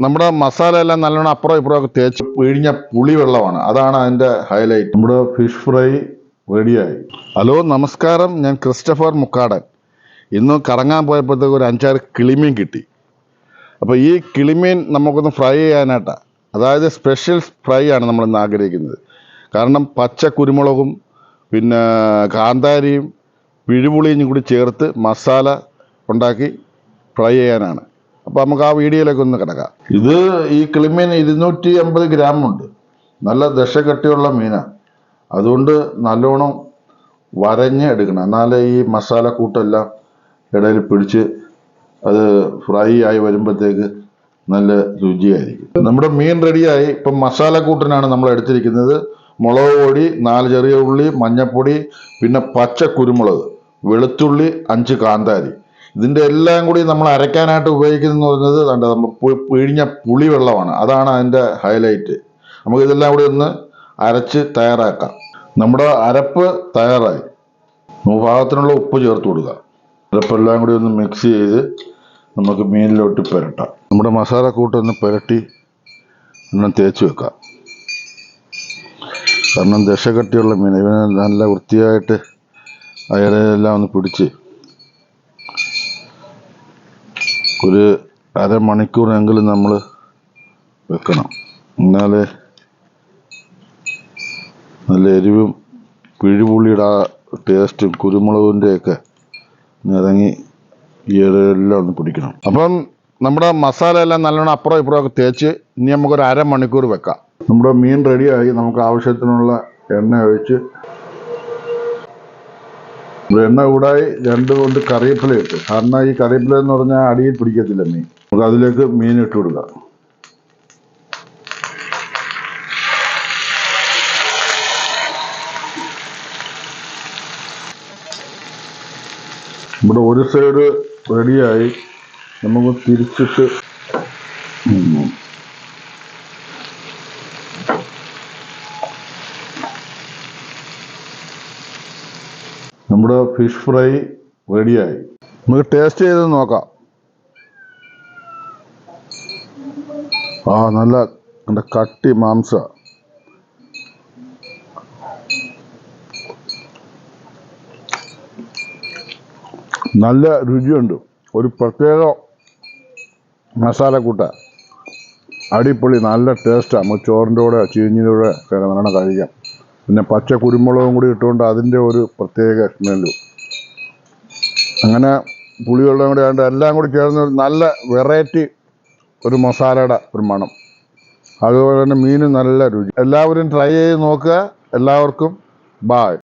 നമ്മുടെ മസാല എല്ലാം നല്ലോണം അപ്പുറം ഇപ്പുറം ഒക്കെ തേച്ച് പിഴിഞ്ഞ പുളി വെള്ളമാണ്. അതാണ് അതിന്റെ ഹൈലൈറ്റ് നമ്മുടെ ഫിഷ് ഫ്രൈ റെഡിയായി ഹലോ നമസ്കാരം. ഞാൻ ക്രിസ്റ്റഫർ മുക്കാടൻ. ഇന്ന് കറങ്ങാൻ പോയപ്പോഴത്തേക്ക് ഒരു അഞ്ചാറ് കിളിമീൻ കിട്ടി. അപ്പോൾ ഈ കിളിമീൻ നമുക്കൊന്ന് ഫ്രൈ ചെയ്യാനായിട്ടാണ് അതായത് സ്പെഷ്യൽ ഫ്രൈ ആണ് നമ്മൾ ഇന്ന് ആഗ്രഹിക്കുന്നത്. കാരണം പച്ച കുരുമുളകും പിന്നെ കാന്താരിയും പിഴുപുളിയും കൂടി ചേർത്ത് മസാല ഉണ്ടാക്കി ഫ്രൈ ചെയ്യാനാണ്. അപ്പോൾ നമുക്ക് ആ വീഡിയോയിലേക്ക് ഒന്ന് കിടക്കാം. ഇത് ഈ കിളിമീൻ ഇരുന്നൂറ്റി അമ്പത് ഗ്രാം ഉണ്ട്. നല്ല ദശകട്ടിയുള്ള മീനാണ് അതുകൊണ്ട് നല്ലോണം വരഞ്ഞ് എടുക്കണം. എന്നാലേ ഈ മസാല കൂട്ടെല്ലാം ഇടയിൽ പിടിച്ച് അത് ഫ്രൈ ആയി വരുമ്പോഴത്തേക്ക് നല്ല രുചിയായിരിക്കും. നമ്മുടെ മീൻ റെഡിയായി. ഇപ്പം കൂട്ടിനാണ് നമ്മൾ എടുത്തിരിക്കുന്നത്. മുളക് പൊടി നാല് ചെറിയ ഉള്ളി മഞ്ഞപ്പൊടി പിന്നെ പച്ച കുരുമുളക് വെളുത്തുള്ളി അഞ്ച് കാന്താരി. ഇതിന്റെ എല്ലാം കൂടി നമ്മൾ അരയ്ക്കാനായിട്ട് ഉപയോഗിക്കുന്നതെന്ന് പറഞ്ഞത് കണ്ട? നമ്മൾ പിഴിഞ്ഞ പുളി വെള്ളമാണ് അതാണ് അതിന്റെ ഹൈലൈറ്റ് നമുക്ക് ഇതെല്ലാം കൂടി ഒന്ന് അരച്ച് തയ്യാറാക്കാം. നമ്മുടെ അരപ്പ് തയ്യാറായി. പാകത്തിനുള്ള ഉപ്പ് ചേർത്ത് കൊടുക്കുക. അരപ്പെല്ലാം കൂടി ഒന്ന് മിക്സ് ചെയ്ത് നമുക്ക് മീനിലോട്ട് പുരട്ടാം. നമ്മുടെ മസാല കൂട്ടൊന്ന് പുരട്ടി ഒന്ന് തേച്ച് വെക്കാം. കാരണം ദശകട്ടിയുള്ള മീൻ. ഇവന് നല്ല വൃത്തിയായിട്ട് അയലെല്ലാം ഒന്ന് പിടിച്ച് ഒരു അരമണിക്കൂറെങ്കിലും നമ്മൾ വെക്കണം. എന്നാലേ നല്ല എരിവും പിഴിപുള്ളിയുടെ ആ ടേസ്റ്റും കുരുമുളകിന്റെ ഒക്കെ നിറങ്ങി എല്ലാം ഒന്ന് പിടിക്കണം. അപ്പം നമ്മുടെ മസാല എല്ലാം നല്ലോണം അപ്പുറം ഇപ്പുറം ഒക്കെ തേച്ച് ഇനി നമുക്കൊരു അരമണിക്കൂർ വെക്കാം. നമ്മുടെ മീൻ റെഡിയായി. നമുക്ക് ആവശ്യത്തിനുള്ള എണ്ണ ഒഴിച്ച് എണ്ണ കൂടായി രണ്ട് കൊണ്ട് കറിവേപ്പില ഇട്ട്. കാരണം ഈ കറിവേപ്പില എന്ന് പറഞ്ഞാൽ അടിയിൽ പിടിക്കത്തില്ല മീൻ. നമുക്ക് അതിലേക്ക് മീൻ ഇട്ട് കൊടുക്കാം. ഇവിടെ ഒരു സൈഡ് റെഡിയായി നമുക്ക് തിരിച്ചിട്ട് നമ്മുടെ ഫിഷ് ഫ്രൈ റെഡിയായി. നമുക്ക് ടേസ്റ്റ് ചെയ്ത് നോക്കാം. ആ നല്ല എന്റെ കട്ടി മാംസ. നല്ല രുചിയുണ്ട്. ഒരു പ്രത്യേക മസാലക്കൂട്ട അടിപൊളി നല്ല ടേസ്റ്റാണ് നമുക്ക് ചോറിന്റെ കൂടെ ചീഞ്ഞിന്റെ കൂടെ കഴിക്കാം. പിന്നെ പച്ച കുരുമുളകും കൂടി ഇട്ടുകൊണ്ട് അതിന്റെ ഒരു പ്രത്യേക സ്മെല്ലു അങ്ങനെ പുളിവെള്ളം കൂടി ആയതുകൊണ്ട് എല്ലാം കൂടി ചേർന്ന് ഒരു നല്ല വെറൈറ്റി ഒരു മസാലയുടെ ഒരു മണം. അതുപോലെ തന്നെ മീനും നല്ല രുചി. എല്ലാവരും ട്രൈ ചെയ്ത് നോക്കുക. എല്ലാവർക്കും ബായ്